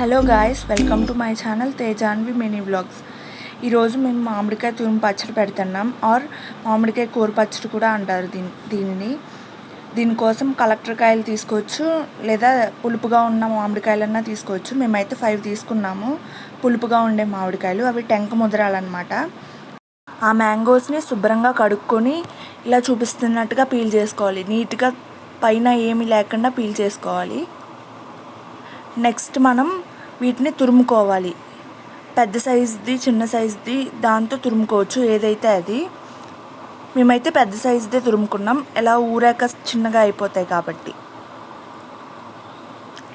Hello guys welcome to my channel Tejanvi mini vlogs. ఈరోజు మేము మామిడికాయ తురుము పచ్చడి పెడుతున్నాం. ఆర్ మామిడికాయ కూర పచ్చడి కూడా అంటారు దీని దీనిని. దీనికోసం కలెక్టర్ కాయలు తీసుకోవచ్చు లేదా పులుపుగా ఉన్న మామిడికాయలన్నా తీసుకోవచ్చు. మేమైతే ఫైవ్ తీసుకున్నాము. పులుపుగా ఉండే మామిడికాయలు అవి టెంక ముద్రాలన్నమాట. ఆ మ్యాంగోస్ని శుభ్రంగా కడుక్కొని ఇలా చూపిస్తున్నట్టుగా పీల్ చేసుకోవాలి. నీట్గా పైన ఏమీ లేకుండా పీల్ చేసుకోవాలి. నెక్స్ట్ మనం వీటిని తురుముకోవాలి. పెద్ద సైజుది చిన్న సైజుది దాంతో తురుముకోవచ్చు ఏదైతే అది. మేమైతే పెద్ద సైజుదే తురుముకున్నాం. ఎలా ఊరాక చిన్నగా అయిపోతాయి కాబట్టి.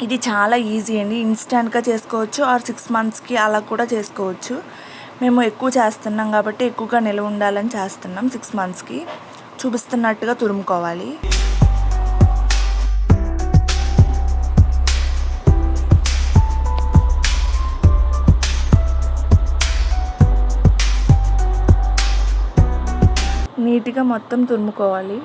ఇది చాలా ఈజీ అండి. ఇన్స్టాంట్గా చేసుకోవచ్చు. ఆర్ సిక్స్ మంత్స్కి అలా కూడా చేసుకోవచ్చు. మేము ఎక్కువ చేస్తున్నాం కాబట్టి ఎక్కువగా నిల్వ ఉండాలని చేస్తున్నాం సిక్స్ మంత్స్కి. చూపిస్తున్నట్టుగా తురుముకోవాలి. నీట్గా మొత్తం తురుముకోవాలి.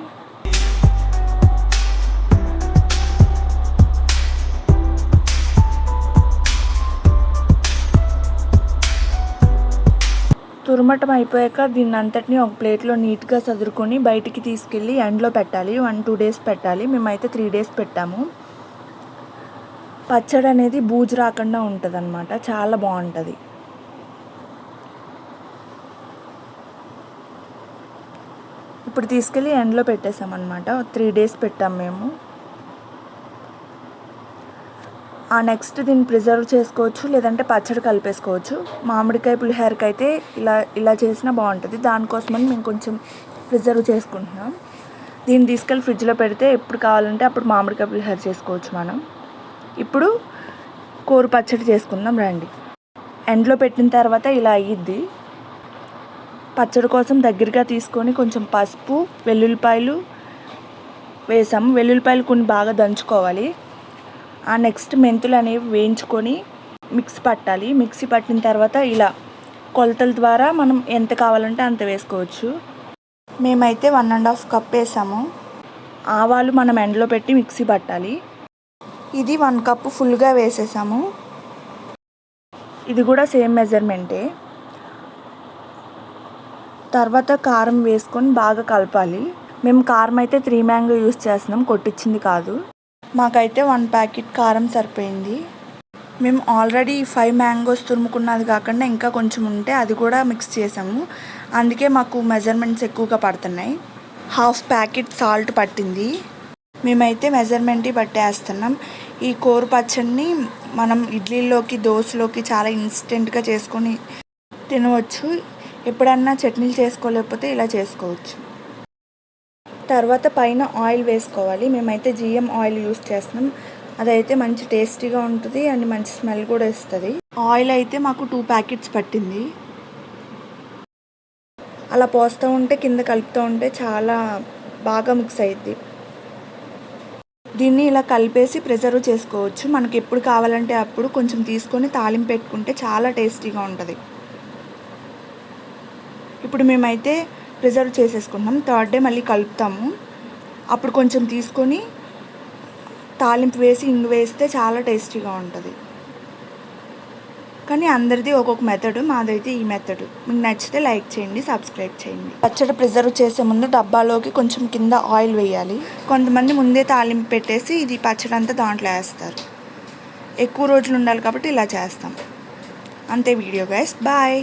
తురుమటం అయిపోయాక దీన్ని అంతటిని ఒక ప్లేట్లో నీట్గా సదురుకొని బయటికి తీసుకెళ్ళి ఎండ్లో పెట్టాలి. వన్ టూ డేస్ పెట్టాలి. మేమైతే త్రీ డేస్ పెట్టాము. పచ్చడి అనేది బూజు రాకుండా ఉంటుంది చాలా బాగుంటుంది. ఇప్పుడు తీసుకెళ్ళి ఎండ్లో పెట్టేసామన్నమాట త్రీ డేస్ పెట్టాం మేము. ఆ నెక్స్ట్ దీన్ని ప్రిజర్వ్ చేసుకోవచ్చు లేదంటే పచ్చడి కలిపేసుకోవచ్చు. మామిడికాయ పులిహోరకి అయితే ఇలా ఇలా చేసినా బాగుంటుంది. దానికోసమని మేము కొంచెం ప్రిజర్వ్ చేసుకుంటున్నాం. దీన్ని తీసుకెళ్ళి ఫ్రిడ్జ్లో పెడితే ఎప్పుడు కావాలంటే అప్పుడు మామిడికాయ పులిహోర చేసుకోవచ్చు మనం. ఇప్పుడు కూర పచ్చడి చేసుకుందాం రండి. ఎండ్లో పెట్టిన తర్వాత ఇలా అయ్యిద్ది పచ్చడి కోసం దగ్గరగా తీసుకొని కొంచెం పసుపు వెల్లుల్లిపాయలు వేసాము. వెల్లుల్లిపాయలు కొన్ని బాగా దంచుకోవాలి. ఆ నెక్స్ట్ మెంతులు అనేవి వేయించుకొని మిక్సీ పట్టాలి. మిక్సీ పట్టిన తర్వాత ఇలా కొలతల ద్వారా మనం ఎంత కావాలంటే అంత వేసుకోవచ్చు. మేమైతే వన్ అండ్ హాఫ్ కప్ వేసాము. ఆవాలు మనం ఎండలో పెట్టి మిక్సీ పట్టాలి. ఇది వన్ కప్ ఫుల్గా వేసేసాము. ఇది కూడా సేమ్ మెజర్మెంటే. తర్వాత కారం వేసుకొని బాగా కలపాలి. మేము కారం అయితే త్రీ మ్యాంగో యూస్ చేస్తున్నాం. కొట్టించింది కాదు. మాకైతే వన్ ప్యాకెట్ కారం సరిపోయింది. మేము ఆల్రెడీ ఫైవ్ మ్యాంగోస్ తురుముకున్నది కాకుండా ఇంకా కొంచెం ఉంటే అది కూడా మిక్స్ చేసాము. అందుకే మాకు మెజర్మెంట్స్ ఎక్కువగా పడుతున్నాయి. హాఫ్ ప్యాకెట్ సాల్ట్ పట్టింది. మేమైతే మెజర్మెంట్ పట్టేస్తున్నాం. ఈ కూర పచ్చడిని మనం ఇడ్లీలోకి దోశలోకి చాలా ఇన్స్టెంట్గా చేసుకొని తినవచ్చు. ఎప్పుడన్నా చట్నీలు చేసుకోలేకపోతే ఇలా చేసుకోవచ్చు. తర్వాత పైన ఆయిల్ వేసుకోవాలి. మేమైతే జిఎం ఆయిల్ యూస్ చేస్తున్నాం. అదైతే మంచి టేస్టీగా ఉంటుంది అండ్ మంచి స్మెల్ కూడా ఇస్తుంది. ఆయిల్ అయితే మాకు టూ ప్యాకెట్స్ పట్టింది. అలా పోస్తూ ఉంటే కింద కలుపుతూ ఉంటే చాలా బాగా మిక్స్ అయ్యిద్ది దీన్ని ఇలా కలిపేసి ప్రిజర్వ్ చేసుకోవచ్చు. మనకి ఎప్పుడు కావాలంటే అప్పుడు కొంచెం తీసుకొని తాలింపు పెట్టుకుంటే చాలా టేస్టీగా ఉంటుంది. ఇప్పుడు మేమైతే ప్రిజర్వ్ చేసేసుకుంటాం థర్డ్ డే మళ్ళీ కలుపుతాము. అప్పుడు కొంచెం తీసుకొని తాలింపు వేసి ఇంగు వేస్తే చాలా టేస్టీగా ఉంటుంది. కానీ అందరిది ఒక్కొక్క మెథడ్ మాదైతే ఈ మెథడ్ మీకు నచ్చితే లైక్ చేయండి సబ్స్క్రైబ్ చేయండి. పచ్చడి ప్రిజర్వ్ చేసే ముందు డబ్బాలోకి కొంచెం కింద ఆయిల్ వేయాలి. కొంతమంది ముందే తాలింపు పెట్టేసి ఇది పచ్చడి అంతా దాంట్లో వేస్తారు. ఎక్కువ రోజులు ఉండాలి కాబట్టి ఇలా చేస్తాం. అంతే వీడియో గైస్ బాయ్